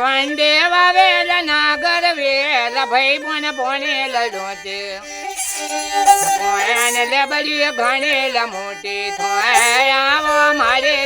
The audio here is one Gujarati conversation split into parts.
વંડે વાવેલ નાગર વેલ ભાઈ બોન પોણે લડોતે. પોણે લેબડી ભણેલ મોટી થોય મારે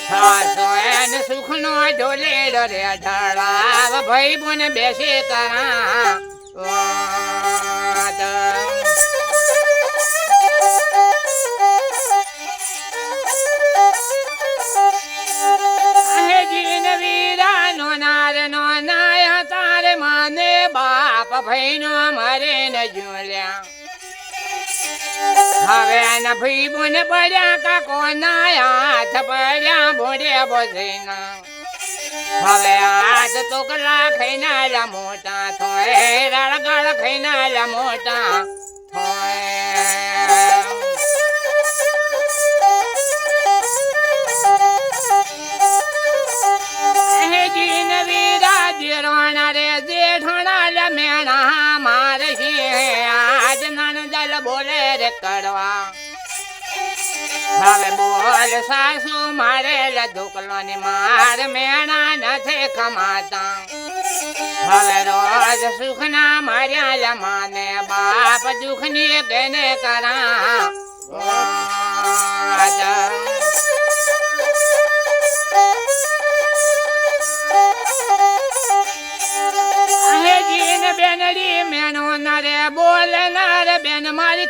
સાસો એન સુખનો ઢોલેડો રે ઢળાવ ભાઈ બોને બેસે કરા વાત હેજી નો નાયા બાપ મરે ન જોલ્યા હવે ન ભાઈ બોને પડ્યા કાકો ના હાથ પડ્યા ભોડે બોધીના હવે હાથ તો કલા ખૈનાલા મોટા થોય રળગળ ખૈનાલા મોટા થોય મેણા માર આજ નણદલ બોલે રે કડવા હવે બોલ સાસુ મારે લે ને માર મેણા નથી કમાતા. હવે રોજ સુખના માર્યા લે માને બાપ દુઃખની કેને કરા. વાત.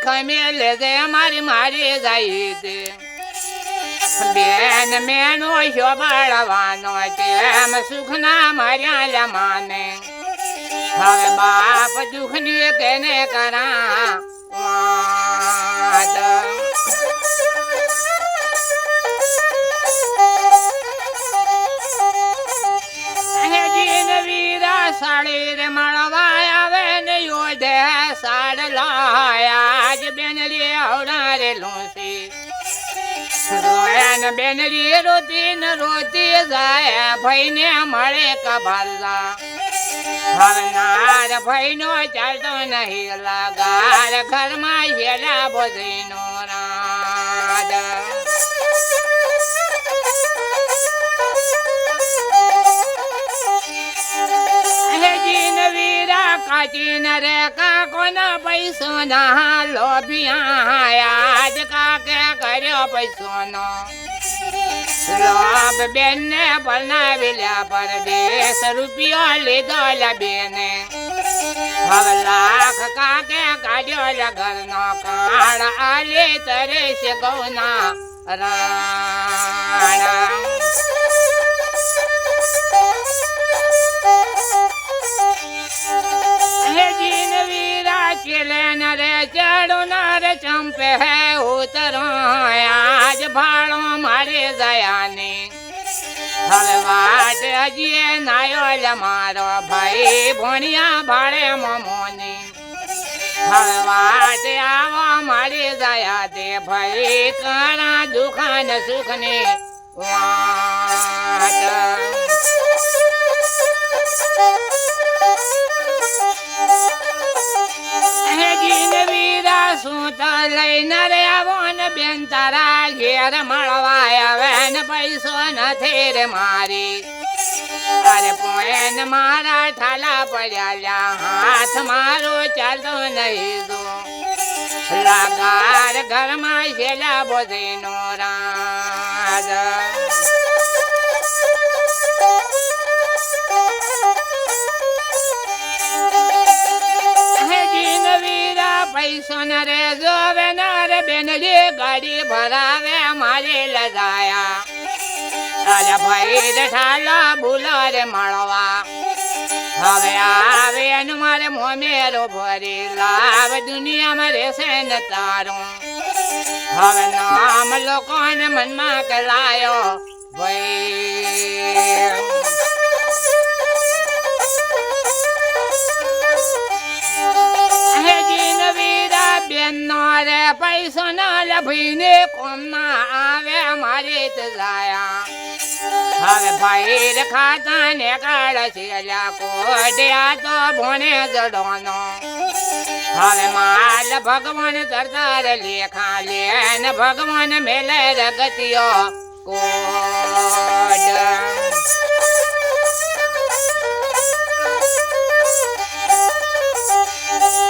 ખમે લેજે, મારી મારી જાય તે બેન મેનો શોભાળવાનો તેમ સુખના માર્યા લમાને હવે બાપ દુઃખની કેને કરા? આવડા રે લોસી રોયન બેનડી રોતી ન રોતી જાય, ભાઈને મળે કભાલા હરનાર ભાઈનો ચાલતો નહીં લગાર ઘરમાં હેલા ભોજનો રાજ નવીરા કાચી ન રે કાકો ના પૈસો ના લોભિયા આજ કાકે કર્યો પૈસો નો લોભ બેન ને બનાવેલા પરદેશ. રૂપિયો લીધો બેને. હવે લાખ કાકે કાઢ્યો લા ઘરનો કાળ. આલે તરે છે ગૌના રાણા. વીરા રે ચડો રે ચંપે હે ઉતરો, આજ ભાળો મારે દયાને. હવે વાટ હજીએ નાયો મારો ભાઈ, ભણ્યા ભાળે મમોને. હવે વાટ આવો મારી દયા તે ભાઈ, કરા દુખાન સુખને વાટ આવે ને પૈસો નથી રે મારી. અરે પોએન મારા ઠાલા પડ્યા હાથ મારો ચાલતો નહીં દો. લાગાર ઘરમાં શેલા બોધીનો રાજ. હેજીન વીરા પૈસો ન રે ન રે બેનડી ગાડી ભરાવે મારે લજાયા. અરે ભાઈ ઠાલો બોલો રે મળવા. હવે આવે ને મારે મોમેરો ભરી લાવ, દુનિયામાં રહેશે ને તારું. હવે નામ લોકોને મનમાં કલાયો ભાઈ. નો રે પૈસો ના લભીને કોમમાં આવે મારી જ હવે ભાઈ ખાતા ને કાળ કોડ્યા તો ભોણે જડોનો હવે માલ ભગવાન સરદાર લેખા લેન ભગવાન મેલે રગતિયો કોડ.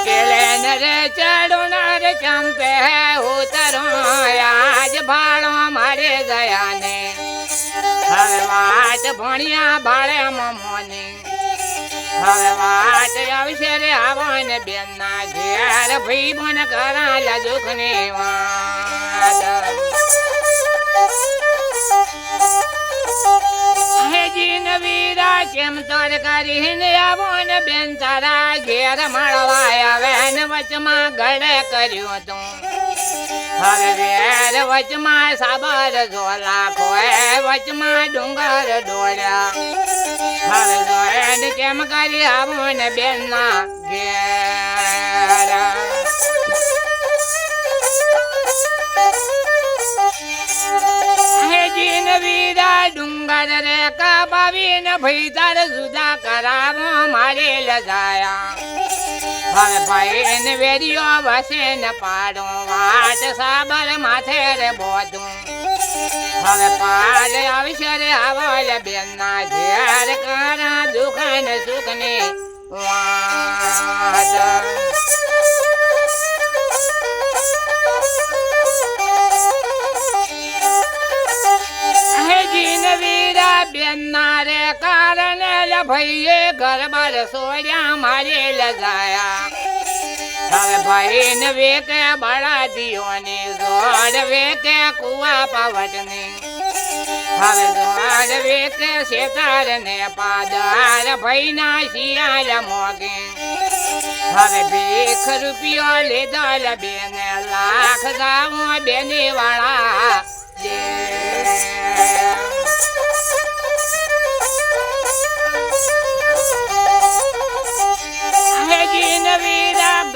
કેલેન રે ચડુન રે ચંપે ઉતરો આજ ભાળો મારે ગયા ને હવે વાત ભણ્યા ભાળે મમોને. હવે વાત આવશે રે આવને બેન ના ઘેર ભાઈ બન કરાલા દુઃખની વાત હેજી નવીરા કેમ તર કરીને આવો ને બેન, તારા ઘેર મળવા આવે ને વચમાં ગળે કર્યું તું. હવે વચમાં સાબર ઝોલા ખોએ, વચમાં ડુંગર ડોળ્યા હવે જોડે કેમ કરી આવો ને બેન ના ઘેર? ડુંગર રે ને ભાઈ તાર જુદા કરાવો, મારે લજાયા. હવે ભાઈ ને વેરિયો વસે ને પાડો વાટ સાબર માથે રે બોધું. હવે પાડ આવશે રે આવલ બેન ના ઘેર, કરા દુઃખ ને સુખ ને વાત સોડ્યા મારે લગાયા. હવે ભાઈ ને વેકે બળા દિયોને જોડ વેકે કુવા પાવટને. હવે જોડ વેકે શેતાર ને પાદાર ભાઈ ના શિયાળ મોગે. હવે ભીખ રૂપિયો લીધો લ બેને, લાખ ગાવો બેની વાળા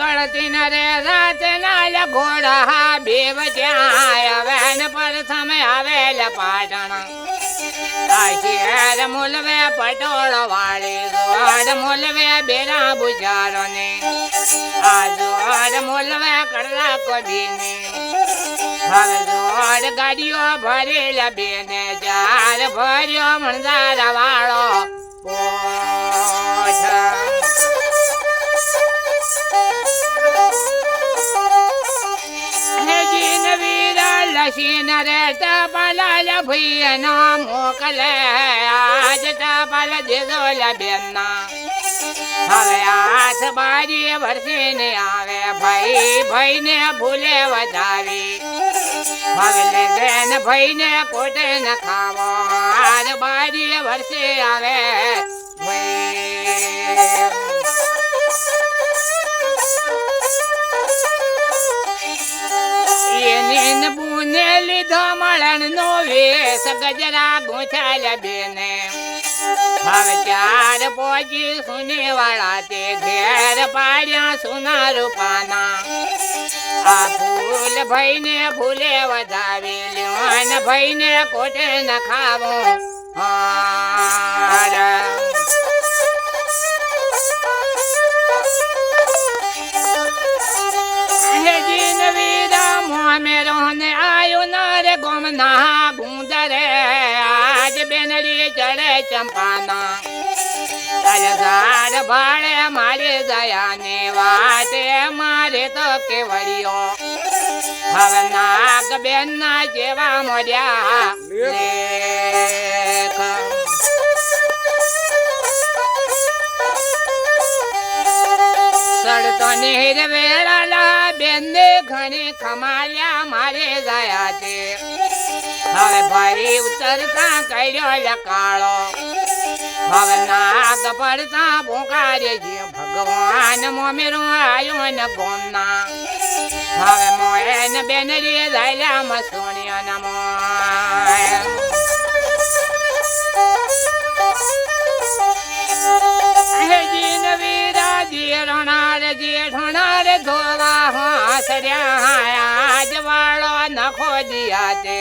ગળતી ન રે ઘોડા બેવ વેન પર સમય આવેલ પાટણ. આશિયાર મુલવે પટોળ વાળી જોડ મુલવે આ જોડ મુલવે કડલા કોબી ને હવે ગાડીઓ ભરેલા બેને. ચાર ભર્યો મણદાર વાળો લસીન રે ટપાલ ભૈયા નો મોકલે આજ ટપાલ દીધો બેના હવે હાથ બારી વર્ષે ને આવે ભાઈ ભાઈને ભૂલે વધારી ભગલે દેન ભાઈ ને કોટે ન ખાવો હાથ બારી વર્ષે આવે ભાઈ બુને લીધો મળણ નો વેશ ગજરા ગોઠાલ બેને. હવે ચાર પોજી સુને વાળા તે ઘેર પાડ્યા સુના રૂપાના આ ફૂલ ભાઈને ફૂલે વધાવી, લ્યોન ભાઈને કોટે ન ખાવો હાર. હેજી નવીરા ને આયો ના રે ગોમ ના ગુંદરે આજ બેનડી ચડે ચંપાના. ભાડે મારે દયા ને વાટે મારે તો કેવડિયો. હવે નાગ બેન ના જેવા મળ્યા સડતો નીર વેળાલા બેનને ઘણી ખમાલ્યા મારે ગયા તે હવે ભરી ઉતરતા કર્યો લકાળો હવે નાગ પડતા ભૂકારે ભગવાન મોમેરો આવ્યો ને ગોમના. હવે મોયન બેનરી ધાયલા મસોણિયા નમો હેજી નવીરા જીરણાર જેઠણાર ધોવા હાસર્યા આજ વાળો નખો દિયા તે.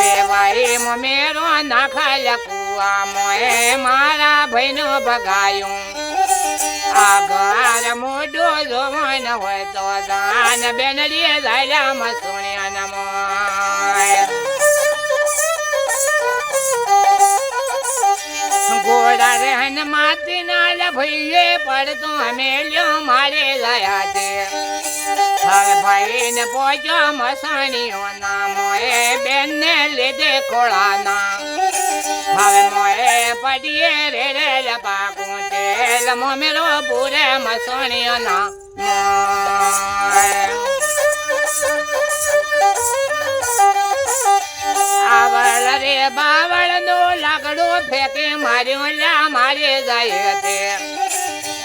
વેવાઈ મેરો નાખલ કુવા મોએ મારા ભાઈનો ભગાયું આગળ મોઢો જોવન હોય તો દાન બેનડીએ લાયલા મસુણ્યા નમોય ઘોડા રહેન માતી ભઈએ પડતો અમે લ્યો મારે લયા છે. હવે ભાઈ ને પોચો મસાણીઓ ના મોએ બેન ને લીધે ખોળાના. હવે મોએ પડીએ રે રે લપાકું તેલ, મોમેરો પૂરે મસાણીઓ ના મોએ બાવળ નો લાકડો ફેંકે માર્યો લ્યા મારે જાય તે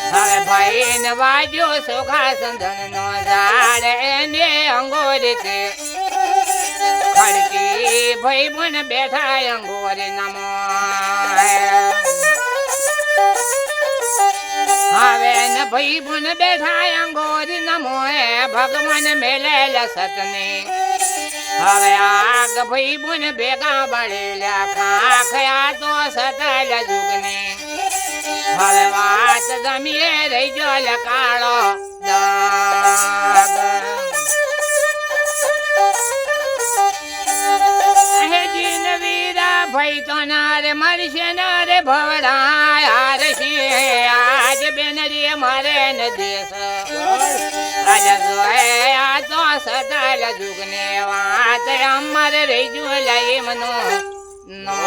હવે ભાઈ ને વાજ્યો સુખા સંધન નો ઝાડ એને અંગોરી તે ખડકી ભાઈ પણ બેઠા અંગોરી નમો હવે ને ભાઈ પણ બેઠા અંગોરી નમો ભગવાન મેલેલ સતની હવે આગ ભાઈ બુન ભેગા બળેલા ખાખયા તો સતલ જુગને. હવે વાત જમીએ રહી જો લકાળો ભાઈ તો નારે મરશે નારે ભવડાય હાર આજ બેન રે મારે ન દેશ આ તો સદાલ જુગને વાત. અમર રહી જો લઈ મનો નો